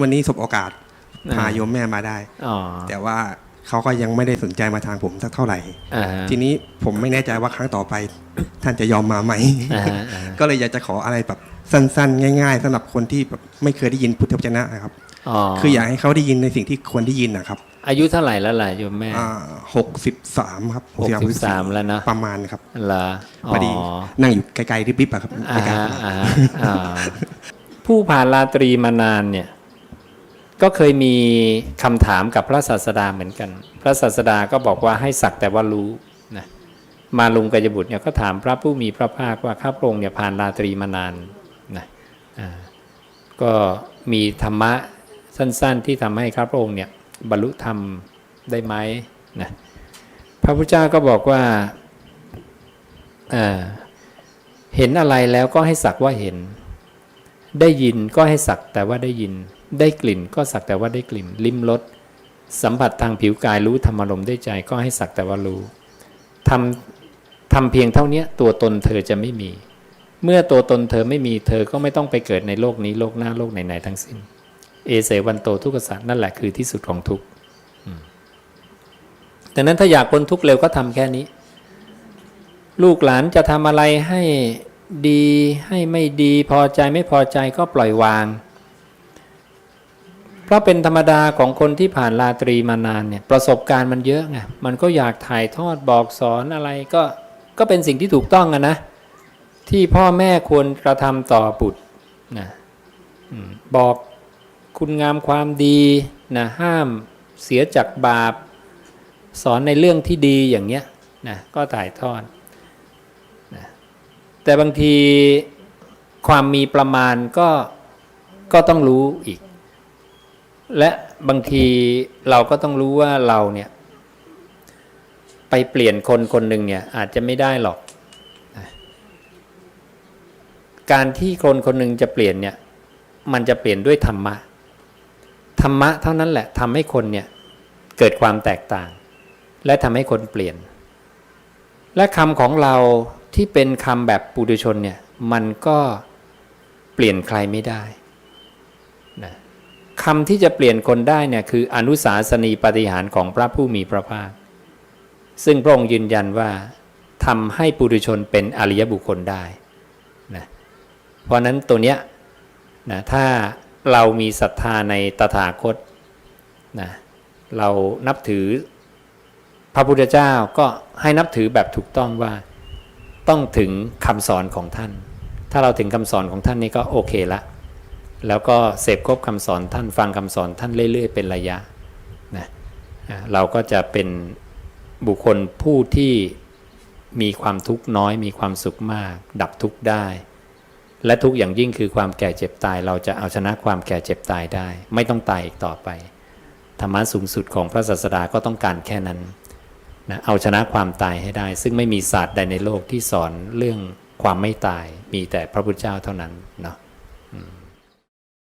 วันนี้สบโอกาสอ่าพาโยมแม่มาได้อ๋อแต่ว่าเขาก็ยังไม่ได้สนใจมาทางผมสักเท่าไหร่อ่าฮะทีนี้ผมไม่แน่ใจว่าครั้งต่อไป ท่านจะยอมมาไหมอ่าฮะอ่าฮะก็เลยอยากจะขออะไรแบบสั้นๆ ง่าย ๆสำหรับคนที่แบบไม่เคยได้ยินพุทธวจนะนะครับอ๋อคืออยากให้เขาได้ยินในสิ่งที่ควรได้ยินนะครับ อายุเท่าไหร่แล้วล่ะโยมแม่หกสิบสามครับหกสิบสามแล้วนะ ประมาณครับเหรอพอดีนั่งอยู่ไกลๆริบๆอะครับอ่าไม่กล้าฮะอ่าฮะอ่าผู้ผ่านราตรีมานานเนี่ย ก็เคยมีคำถามกับพระศาสดาเหมือนกัน พระศาสดาก็บอกว่าให้สักแต่ว่ารู้นะมาลุงกยบุตรเนี่ยก็ถามพระผู้มีพระภาคว่าข้าพระองค์เนี่ยผ่านราตรีมานานนะอ่าก็มีธรรมะสั้นๆ ที่ทำให้ข้าพระองค์เนี่ยบรรลุธรรมได้ไหมนะพระพุทธเจ้าก็บอกว่าอ่าเห็นอะไรแล้วก็ให้สักว่าเห็น ได้ยินก็ให้สักแต่ว่าได้ยิน ได้กลิ่นก็สักแต่ว่าได้กลิ่น ลิ้มรสสัมผัสทางผิวกายรู้ธรรมารมได้ใจก็ให้สักแต่ว่ารู้ทำทำเพียงเท่านี้ตัวตนเธอจะไม่มี เมื่อตัวตนเธอไม่มีเธอก็ไม่ต้องไปเกิดในโลกนี้โลกหน้าโลกไหนๆทั้งสิ้น เอเสวันโตทุกขสัตว์นั่นแหละคือที่สุดของทุกข์อืมดังนั้นถ้าอยากพ้นทุกข์เร็วก็ทำแค่นี้ ลูกหลานจะทำอะไรให้ดีให้ไม่ดีพอใจไม่พอใจก็ปล่อยวาง เพราะเป็นธรรมดาของคนที่ผ่านราตรีมานานเนี่ยประสบการณ์มันเยอะไงมันก็อยากถ่ายทอดบอกสอนอะไรก็ก็เป็นสิ่งที่ถูกต้องอะนะ ที่พ่อแม่ควรกระทำต่อบุตรนะบอกคุณงามความดีนะห้ามเสียจากบาป สอนในเรื่องที่ดีอย่างเงี้ยนะก็ถ่ายทอดนะแต่บางทีความมีประมาณก็ก็ต้องรู้อีก และบางทีเราก็ต้องรู้ว่าเราเนี่ย ไปเปลี่ยนคนคนหนึ่งเนี่ย อาจจะไม่ได้หรอกนะการที่คนคนหนึ่งจะเปลี่ยนเนี่ย มันจะเปลี่ยนด้วยธรรมะ ธรรมะเท่านั้นแหละทำให้คนเนี่ย เกิดความแตกต่าง และทำให้คนเปลี่ยน และคำของเราที่เป็นคำแบบปุถุชนเนี่ย มันก็เปลี่ยนใครไม่ได้ คำที่จะเปลี่ยนคนได้เนี่ยคืออนุสาสนีปฏิหารของพระผู้มีพระภาค ซึ่งพระองค์ยืนยันว่าทำให้ปุถุชนเป็นอริยบุคคลได้นะเพราะฉะนั้นตัวเนี้ยนะถ้าเรามีศรัทธาในตถาคตนะเรานับถือพระพุทธเจ้าก็ให้นับถือแบบถูกต้องว่าต้องถึงคำสอนของท่าน ถ้าเราถึงคำสอนของท่านนี่ก็โอเคละ แล้วก็เสพครบคำสอนท่านฟังคำสอนท่านเรื่อยๆ เป็นระยะนะเราก็จะเป็นบุคคลผู้ที่มีความทุกข์น้อย มีความสุขมาก ดับทุกข์ได้ และทุกอย่างยิ่งคือความแก่เจ็บตาย เราจะเอาชนะความแก่เจ็บตายได้ ไม่ต้องตายอีกต่อไป ธรรมะสูงสุดของพระศาสดาก็ต้องการแค่นั้นนะเอาชนะความตายให้ได้ ซึ่งไม่มีศาสตร์ใดในโลกที่สอนเรื่องความไม่ตายมีแต่พระพุทธเจ้าเท่านั้นเนาะ